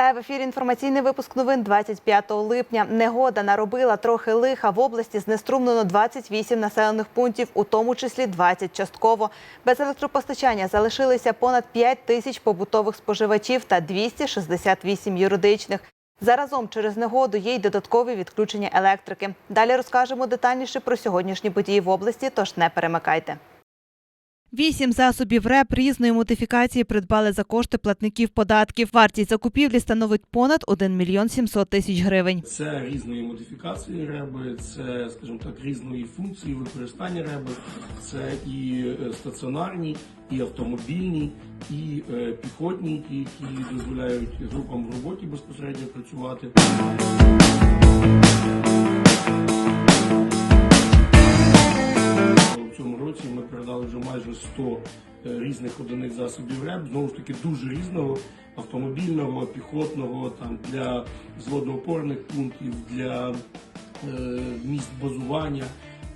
Вітаю в ефірі. Інформаційний випуск новин 25 липня. Негода наробила трохи лиха в області. Знеструмлено 28 населених пунктів, у тому числі 20 частково. Без електропостачання залишилися понад 5 тисяч побутових споживачів та 268 юридичних. Заразом через негоду є й додаткові відключення електрики. Далі розкажемо детальніше про сьогоднішні події в області, тож не перемикайте. Вісім засобів РЕП різної модифікації придбали за кошти платників податків. Вартість закупівлі становить понад 1 мільйон 700 тисяч гривень. Це різної модифікації реби, це, скажімо так, різної функції використання реби, це і е, стаціонарні, і автомобільні, і е, піхотні, які дозволяють групам в роботі безпосередньо працювати. У ми передали вже майже 100 е, різних одиниць засобів РЕБ, знову ж таки дуже різного автомобільного, піхотного, там для взводно-опорних пунктів, для е, місць базування,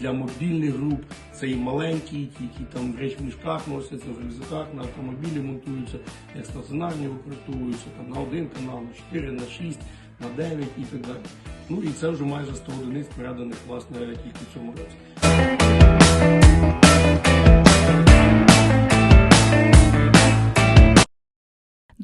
для мобільних груп. Це і маленькі, ті, які там в речмішках носяться, в рюкзаках, на автомобілі монтуються, як стаціонарні використовуються там на один канал, на 4, на 6, на 9 і так далі. Ну і це вже майже 100 одиниць переданих власне тільки в цьому році.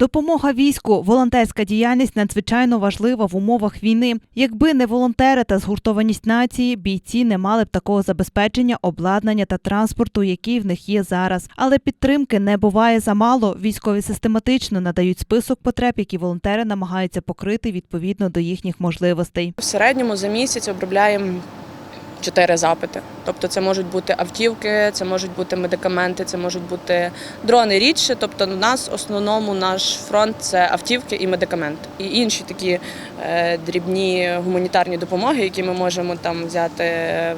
Допомога війську, волонтерська діяльність надзвичайно важлива в умовах війни. Якби не волонтери та згуртованість нації, бійці не мали б такого забезпечення, обладнання та транспорту, який в них є зараз. Але підтримки не буває замало. Військові систематично надають список потреб, які волонтери намагаються покрити відповідно до їхніх можливостей. В середньому за місяць обробляємо чотири запити. Тобто це можуть бути автівки, це можуть бути медикаменти, це можуть бути дрони рідше. Тобто у нас в основному наш фронт це автівки і медикаменти. І інші такі е, дрібні гуманітарні допомоги, які ми можемо там взяти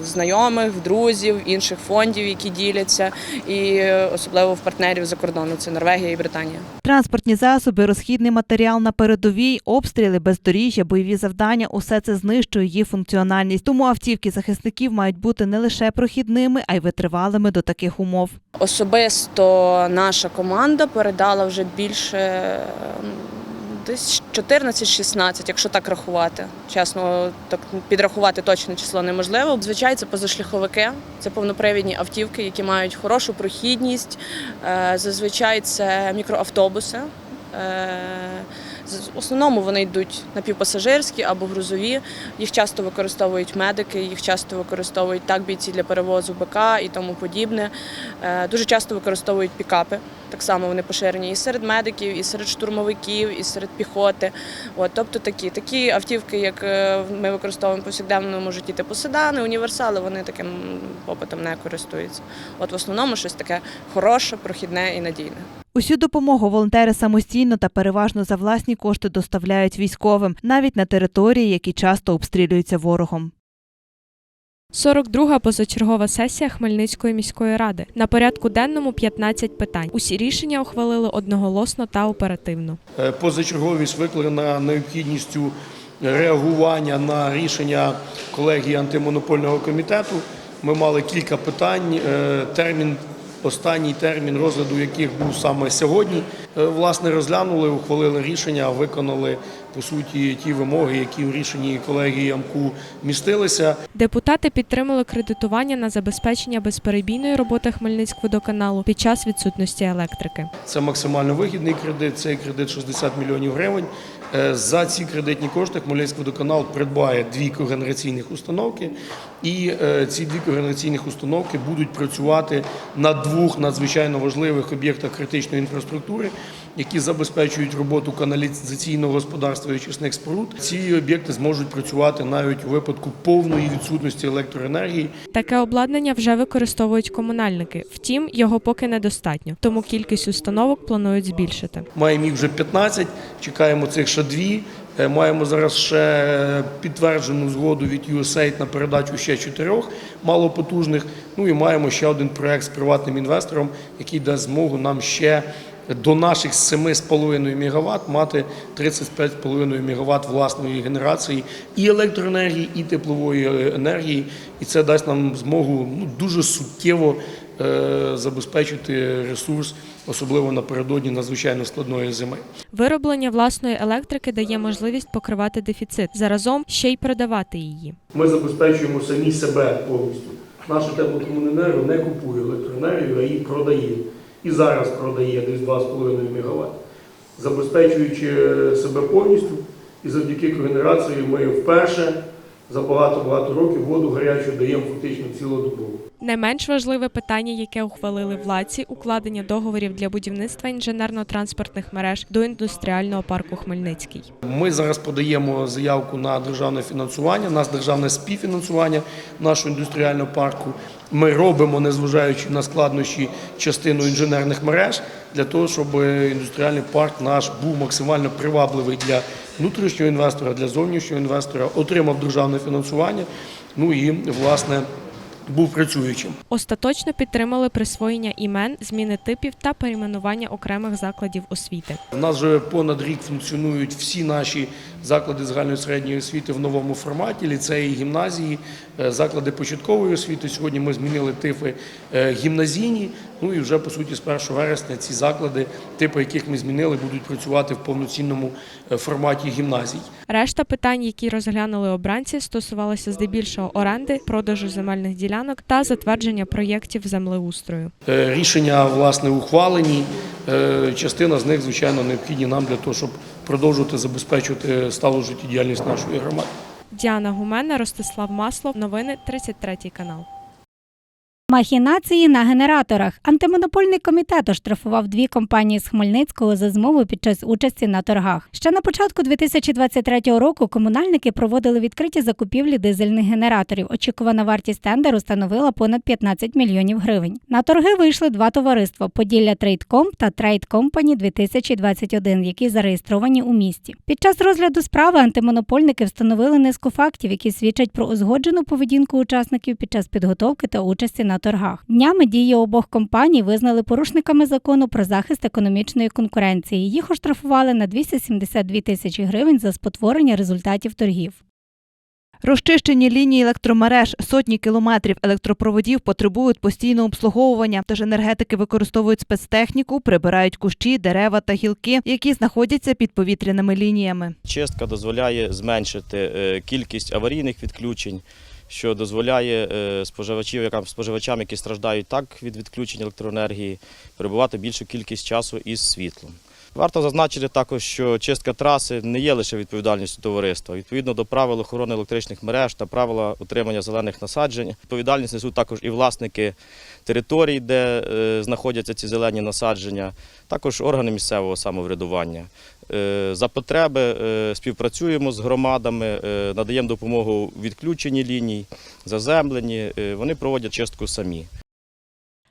в знайомих, в друзів, інших фондів, які діляться, і е, особливо в партнерів за кордону. Це Норвегія і Британія. Транспортні засоби, розхідний матеріал на передовій, обстріли, бездоріжжя, бойові завдання усе це знищує її функціональність. Тому автівки захисників мають бути не лише прохідними, а й витривалими до таких умов. Особисто наша команда передала вже більше десь 14-16, якщо так рахувати. Чесно, так підрахувати точне число неможливо. Звичайно, це позашляховики, це повнопривідні автівки, які мають хорошу прохідність. Е, Зазвичай це мікроавтобуси. В основному вони йдуть напівпасажирські або грузові. Їх часто використовують медики, їх часто використовують так бійці для перевозу БК і тому подібне. Е, Дуже часто використовують пікапи. Так само вони поширені і серед медиків, і серед штурмовиків, і серед піхоти. От, тобто такі такі автівки, як е, ми використовуємо в повсякденному житті, типу седани, універсали, вони таким попитом не користуються. От в основному щось таке хороше, прохідне і надійне. Усю допомогу волонтери самостійно та переважно за власні кошти доставляють військовим, навіть на території, які часто обстрілюються ворогом. 42-га позачергова сесія Хмельницької міської ради. На порядку денному 15 питань. Усі рішення ухвалили одноголосно та оперативно. Е, Позачерговість викликана необхідністю реагування на рішення колегії антимонопольного комітету. Ми мали кілька питань. Е, Термін, останній термін розгляду яких був саме сьогодні. Е, Власне, розглянули, ухвалили рішення, виконали по суті ті вимоги, які в рішенні колегії АМКУ містилися. Депутати підтримали кредитування на забезпечення безперебійної роботи Хмельницькводоканалу під час відсутності електрики. Це максимально вигідний кредит. Цей кредит 60 мільйонів гривень. Е, За ці кредитні кошти Хмельницький водоканал придбає дві когенераційних установки, і е, ці дві когенераційних установки будуть працювати на двох надзвичайно важливих об'єктах критичної інфраструктури, які забезпечують роботу каналізаційного господарства і очисних споруд. Ці об'єкти зможуть працювати навіть у випадку повної відсутності електроенергії. Таке обладнання вже використовують комунальники. Втім, його поки недостатньо, тому кількість установок планують збільшити. Маємо їх вже 15, чекаємо цих ще дві. Е, Маємо зараз ще підтверджену згоду від USAID на передачу ще чотирьох малопотужних. Ну і маємо ще один проект з приватним інвестором, який дасть змогу нам ще до наших 7,5 МВт мати 35,5 МВт власної генерації і електроенергії, і теплової е, енергії. І це дасть нам змогу ну, дуже суттєво забезпечити ресурс, особливо напередодні надзвичайно складної зими. Вироблення власної електрики дає можливість покривати дефіцит, заразом ще й продавати її. Ми забезпечуємо самі себе повністю. Наша теплокомуненерго не купує електроенергію, а її продає. І зараз продає десь 2,5 МВт. Забезпечуючи себе повністю, і завдяки когенерації ми вперше за багато-багато років воду гарячу даємо фактично цілодобово. Не менш важливе питання, яке ухвалили владці, укладення договорів для будівництва інженерно-транспортних мереж до індустріального парку Хмельницький. Ми зараз подаємо заявку на державне фінансування. У нас державне співфінансування нашого індустріального парку. Ми робимо, незважаючи на складнощі, частину інженерних мереж для того, щоб індустріальний парк наш був максимально привабливий для внутрішнього інвестора, для зовнішнього інвестора, отримав державне фінансування. Ну і власне був працюючим. Остаточно підтримали присвоєння імен, зміни типів та перейменування окремих закладів освіти. У нас вже понад рік функціонують всі наші заклади загальної середньої освіти в новому форматі, ліцеї, гімназії, е, заклади початкової освіти. Сьогодні ми змінили типи е, гімназійні. Ну і вже по суті з 1 вересня ці заклади, типи яких ми змінили, будуть працювати в повноцінному е, форматі гімназій. Решта питань, які розглянули обранці, стосувалися здебільшого оренди, продажу земельних ділянок та затвердження проєктів землеустрою. Е, Рішення власне ухвалені. Е, Частина з них, звичайно, необхідні нам для того, щоб продовжувати забезпечувати сталу життєдіяльність нашої громади. Діана Гумена, Ростислав Маслов. Новини 33 канал. Махінації на генераторах. Антимонопольний комітет оштрафував дві компанії з Хмельницького за змову під час участі на торгах. Ще на початку 2023 року комунальники проводили відкриті закупівлі дизельних генераторів. Очікувана вартість тендеру становила понад 15 мільйонів гривень. На торги вийшли два товариства: Поділля Трейдком та Трейд Компані 2021, які зареєстровані у місті. Під час розгляду справи антимонопольники встановили низку фактів, які свідчать про узгоджену поведінку учасників під час підготовки та участі на торгах. Днями дії обох компаній визнали порушниками закону про захист економічної конкуренції. Їх оштрафували на 272 тисячі гривень за спотворення результатів торгів. Розчищені лінії електромереж, сотні кілометрів електропроводів потребують постійного обслуговування, тож енергетики використовують спецтехніку, прибирають кущі, дерева та гілки, які знаходяться під повітряними лініями. Чистка дозволяє зменшити е, кількість аварійних відключень, що дозволяє е, споживачів, споживачам, які страждають так від відключень електроенергії, перебувати більшу кількість часу із світлом. Варто зазначити також, що чистка траси не є лише відповідальністю товариства. Відповідно до правил охорони електричних мереж та правила утримання зелених насаджень, відповідальність несуть також і власники територій, де е, знаходяться ці зелені насадження, також органи місцевого самоврядування. Е, За потреби е, співпрацюємо з громадами, е, надаємо допомогу у відключенні ліній, заземленні. Вони проводять чистку самі.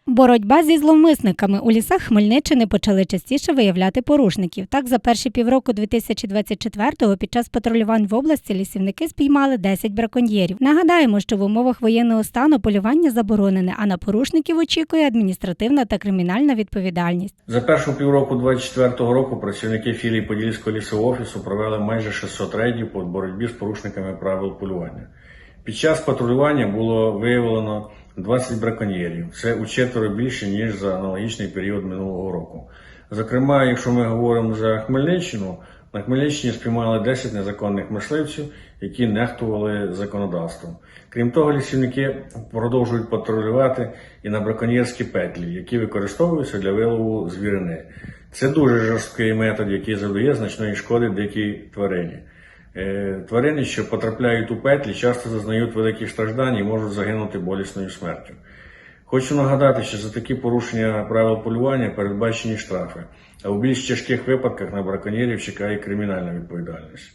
Боротьба зі зловмисниками у лісах Хмельниччини почали частіше виявляти порушників. Так, за перші півроку 2024-го під час патрулювань в області лісівники спіймали 10 браконьєрів. Нагадаємо, що в умовах воєнного стану полювання заборонене, а на порушників очікує адміністративна та кримінальна відповідальність. За першу півроку 2024 року працівники філії Подільського лісового офісу провели майже 600 рейдів по боротьбі з порушниками правил полювання. Під час патрулювання було виявлено 20 браконьєрів. Це у четверо більше, ніж за аналогічний період минулого року. Зокрема, якщо ми говоримо за Хмельниччину, на Хмельниччині спіймали 10 незаконних мисливців, які нехтували законодавством. Крім того, лісівники продовжують патрулювати і на браконьєрські петлі, які використовуються для вилову звірини. Це дуже жорсткий метод, який завдає значної шкоди дикій тварині. Е, Тварини, що потрапляють у петлі, часто зазнають великих страждань і можуть загинути болісною смертю. Хочу нагадати, що за такі порушення правил полювання передбачені штрафи, а у більш тяжких випадках на браконьєрів чекає кримінальна відповідальність.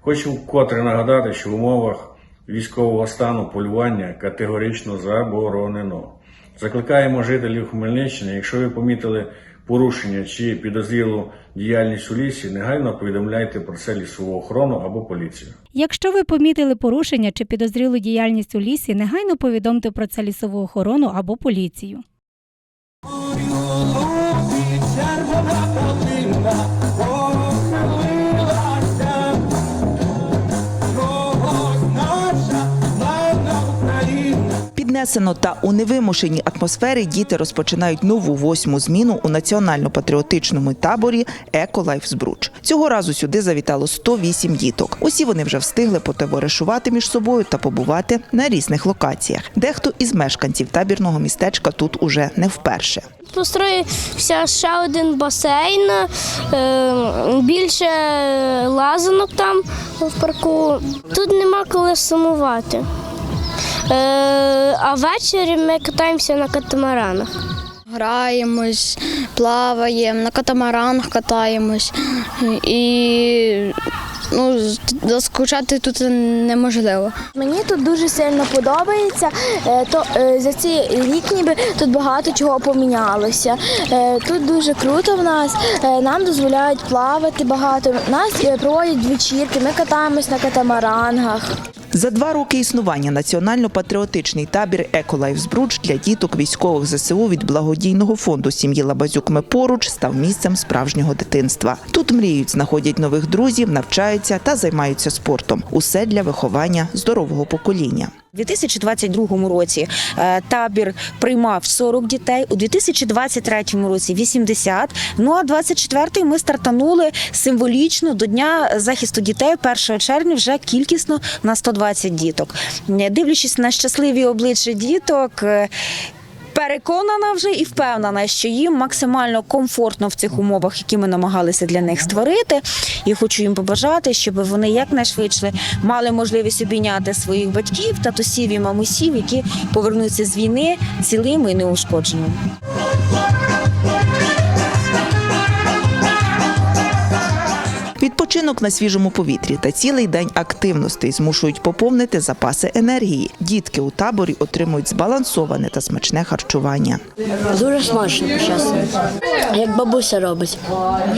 Хочу вкотре нагадати, що в умовах військового стану полювання категорично заборонено. Закликаємо жителів Хмельниччини, якщо ви помітили порушення чи підозрілу діяльність у лісі, негайно повідомляйте про це лісову охорону або поліцію. Якщо ви помітили порушення чи підозрілу діяльність у лісі, негайно повідомте про це лісову охорону або поліцію. Піднесено та у невимушеній атмосфері діти розпочинають нову восьму зміну у національно-патріотичному таборі «Еколайф Збруч». Цього разу сюди завітало 108 діток. Усі вони вже встигли потоваришувати між собою та побувати на різних локаціях. Дехто із мешканців табірного містечка тут уже не вперше. Построївся ще один басейн, е, більше лазанок там в парку. Тут нема коли сумувати. Е, А ввечері ми катаємося на катамаранах. Граємось, плаваємо, на катамаранах катаємось. І ну, заскучати тут неможливо. Мені тут дуже сильно подобається. Е, То е, за ці рік ніби тут багато чого помінялося. Тут дуже круто в нас. Нам дозволяють плавати багато. Нас проводять вечірки, ми катаємось на катамаранах. За два роки існування національно-патріотичний табір Еколайфсбрудж для діток військових ЗСУ від благодійного фонду сім'ї Лабазюк «Ми поруч» став місцем справжнього дитинства. Тут мріють, знаходять нових друзів, навчаються та займаються спортом. Усе для виховання здорового покоління. У 2022 році е, табір приймав 40 дітей, у 2023 році 80. Ну а 24-й ми стартанули символічно до Дня захисту дітей 1 червня вже кількісно на 120 діток. Е, Дивлячись на щасливі обличчя діток. Переконана вже і впевнена, що їм максимально комфортно в цих умовах, які ми намагалися для них створити. І хочу їм побажати, щоб вони якнайшвидше мали можливість обійняти своїх батьків, татусів і мамусів, які повернуться з війни цілими і неушкодженими. Відпочинок на свіжому повітрі та цілий день активностей змушують поповнити запаси енергії. Дітки у таборі отримують збалансоване та смачне харчування. Дуже смачно, чесно. Як бабуся робить.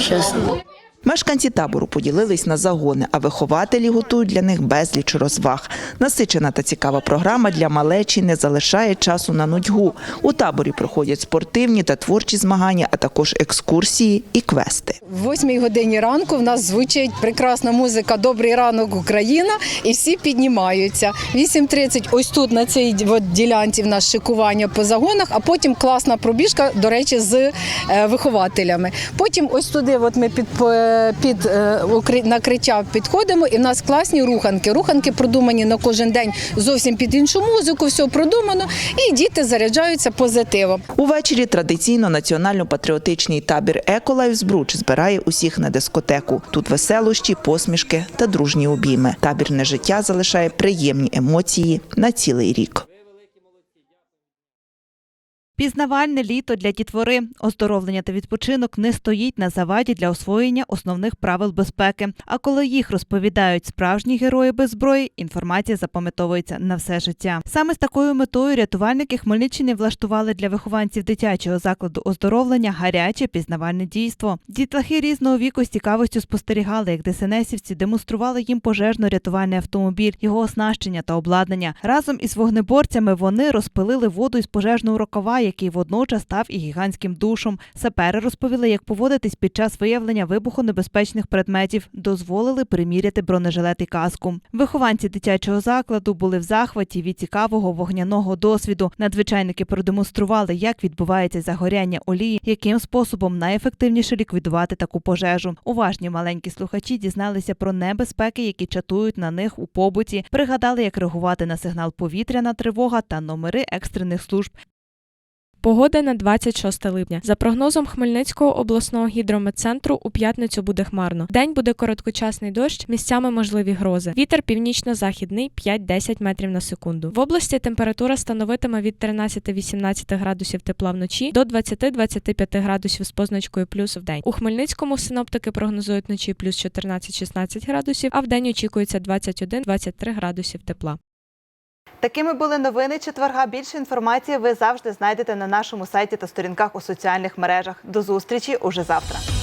Чесно. Мешканці табору поділились на загони, а вихователі готують для них безліч розваг. Насичена та цікава програма для малечі не залишає часу на нудьгу. У таборі проходять спортивні та творчі змагання, а також екскурсії і квести. В восьмій годині ранку в нас звучить прекрасна музика Добрий ранок Україна і всі піднімаються. 8.30 ось тут на цій от ділянці в нас шикування по загонах, а потім класна пробіжка, до речі, з е, вихователями. Потім ось туди от ми під, е, під е, накриття підходимо, і в нас класні руханки. Руханки продумані на кожен день зовсім під іншу музику, все продумано, і діти заряджаються позитивом. Увечері традиційно національно-патріотичний табір «Еколайф Збруч» збирає усіх на дискотеку. Тут веселощі, посмішки та дружні обійми. Табірне життя залишає приємні емоції на цілий рік. Пізнавальне літо для дітвори, оздоровлення та відпочинок не стоїть на заваді для освоєння основних правил безпеки. А коли їх розповідають справжні герої без зброї, інформація запам'ятовується на все життя. Саме з такою метою рятувальники Хмельниччини влаштували для вихованців дитячого закладу оздоровлення гаряче пізнавальне дійство. Дітлахи різного віку з цікавістю спостерігали, як ДСНСівці демонстрували їм пожежно-рятувальний автомобіль, його оснащення та обладнання. Разом із вогнеборцями вони розпилили воду із пожежного рукава, який водночас став і гігантським душом. Сапери розповіли, як поводитись під час виявлення вибухонебезпечних предметів, дозволили приміряти бронежилет і каску. Вихованці дитячого закладу були в захваті від цікавого вогняного досвіду. Надзвичайники продемонстрували, як відбувається загоряння олії, яким способом найефективніше ліквідувати таку пожежу. Уважні маленькі слухачі дізналися про небезпеки, які чатують на них у побуті. Пригадали, як реагувати на сигнал повітряна тривога та номери екстрених служб. Погода на 26 липня. За прогнозом Хмельницького обласного гідрометцентру, у п'ятницю буде хмарно. День буде короткочасний дощ, місцями можливі грози. Вітер північно-західний 5-10 метрів на секунду. В області температура становитиме від 13-18 градусів тепла вночі до 20-25 градусів з позначкою плюс в день. У Хмельницькому синоптики прогнозують вночі плюс 14-16 градусів, а в день очікується 21-23 градусів тепла. Такими були новини четверга. Більше інформації ви завжди знайдете на нашому сайті та сторінках у соціальних мережах. До зустрічі уже завтра.